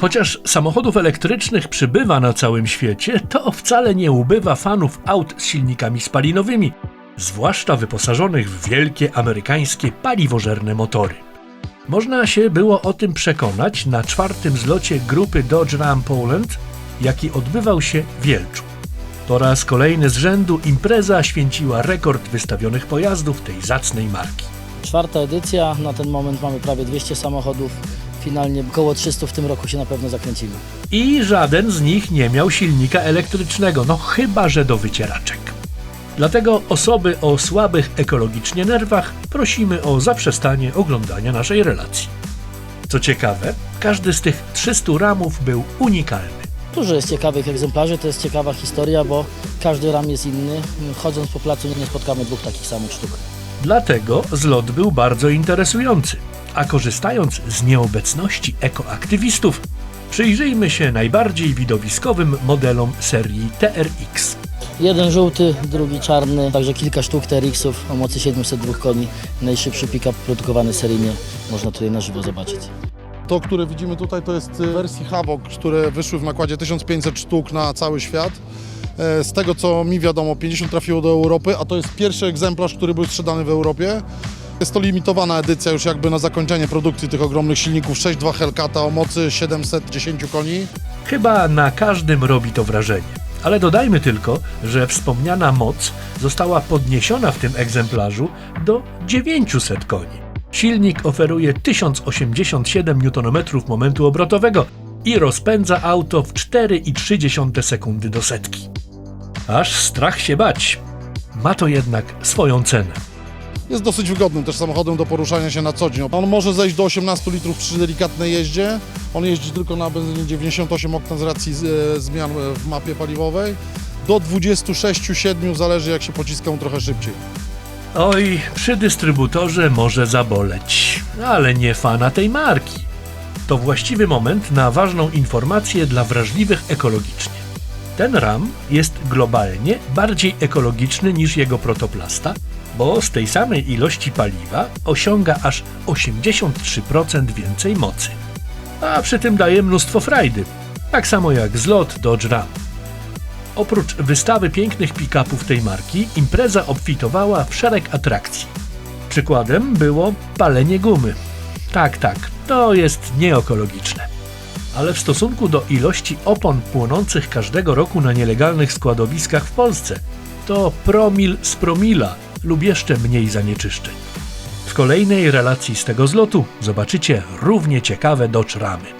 Chociaż samochodów elektrycznych przybywa na całym świecie, to wcale nie ubywa fanów aut z silnikami spalinowymi, zwłaszcza wyposażonych w wielkie amerykańskie paliwożerne motory. Można się było o tym przekonać na czwartym zlocie grupy Dodge Ram Poland, jaki odbywał się w Wielczu. Po raz kolejny z rzędu impreza święciła rekord wystawionych pojazdów tej zacnej marki. Czwarta edycja, na ten moment mamy prawie 200 samochodów. Finalnie około 300 w tym roku się na pewno zakręcimy. I żaden z nich nie miał silnika elektrycznego, no chyba że do wycieraczek. Dlatego osoby o słabych ekologicznie nerwach prosimy o zaprzestanie oglądania naszej relacji. Co ciekawe, każdy z tych 300 ramów był unikalny. Dużo jest ciekawych egzemplarzy, to jest ciekawa historia, bo każdy ram jest inny. Chodząc po placu nie spotkamy dwóch takich samych sztuk. Dlatego zlot był bardzo interesujący. A korzystając z nieobecności ekoaktywistów, przyjrzyjmy się najbardziej widowiskowym modelom serii TRX. Jeden żółty, drugi czarny, także kilka sztuk TRX-ów o mocy 702 koni. Najszybszy pick-up produkowany seryjnie, można tutaj na żywo zobaczyć. To, które widzimy tutaj, to jest y, wersji Havoc, które wyszły w nakładzie 1500 sztuk na cały świat. E, Z tego co mi wiadomo, 50 trafiło do Europy, a to jest pierwszy egzemplarz, który był sprzedany w Europie. Jest to limitowana edycja już jakby na zakończenie produkcji tych ogromnych silników 6.2 Hellcata o mocy 710 koni. Chyba na każdym robi to wrażenie. Ale dodajmy tylko, że wspomniana moc została podniesiona w tym egzemplarzu do 900 koni. Silnik oferuje 1087 Nm momentu obrotowego i rozpędza auto w 4,3 sekundy do setki. Aż strach się bać. Ma to jednak swoją cenę. Jest dosyć wygodnym też samochodem do poruszania się na co dzień. On może zejść do 18 litrów przy delikatnej jeździe. On jeździ tylko na benzynie 98 oktan z racji e, zmian w mapie paliwowej. Do 26,7 zależy jak się pociska on trochę szybciej. Oj, przy dystrybutorze może zaboleć, ale nie fana tej marki. To właściwy moment na ważną informację dla wrażliwych ekologicznie. Ten RAM jest globalnie bardziej ekologiczny niż jego protoplasta, bo z tej samej ilości paliwa osiąga aż 83% więcej mocy. A przy tym daje mnóstwo frajdy, tak samo jak zlot Dodge Ram. Oprócz wystawy pięknych pick-upów tej marki, impreza obfitowała w szereg atrakcji. Przykładem było palenie gumy. Tak, tak, to jest nieekologiczne. Ale w stosunku do ilości opon płonących każdego roku na nielegalnych składowiskach w Polsce, to promil z promila lub jeszcze mniej zanieczyszczeń. W kolejnej relacji z tego zlotu zobaczycie równie ciekawe Dodge Ramy.